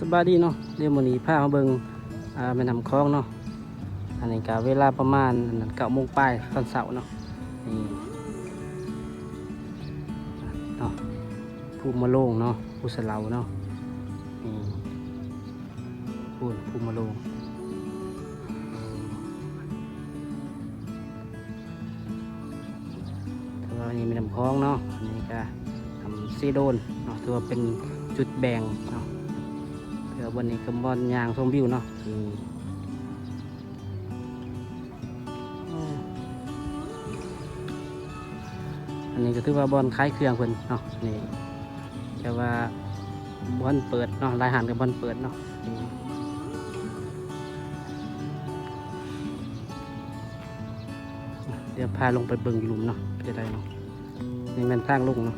สบายดีเนาะเดี๋ยวมื้อนี้พามาเบิ่งอ่าแม่น้ำคลองเนาะอันนี้ก็เวลาประมาณเก้าโมงปลายตอนเสาร์เนาะนี่เนาะภูมิมะโลงเนาะภูสะเหลาเนาะนี่ภูมิภูมิมะโลงถือว่าอันนี้แม่น้ำคลองเนาะอันนี้ก็ทำซีโดนเนาะถือว่าเป็นจุดแบ่งเนาะ เดี๋ยววันนี้ก็บอลยางชมวิวเนาะอืมอืมอันนี้ก็ถือว่าบอลคล้ายเครื่องเพิ่นเนาะนี่แต่ว่าบอลเปิดเนาะรายหันกับบอลเปิดเนาะอืมเดี๋ยวพาลงไปเบิ่งอยู่หลุมเนาะจะได้เนาะนี่แมันทางลงเนาะ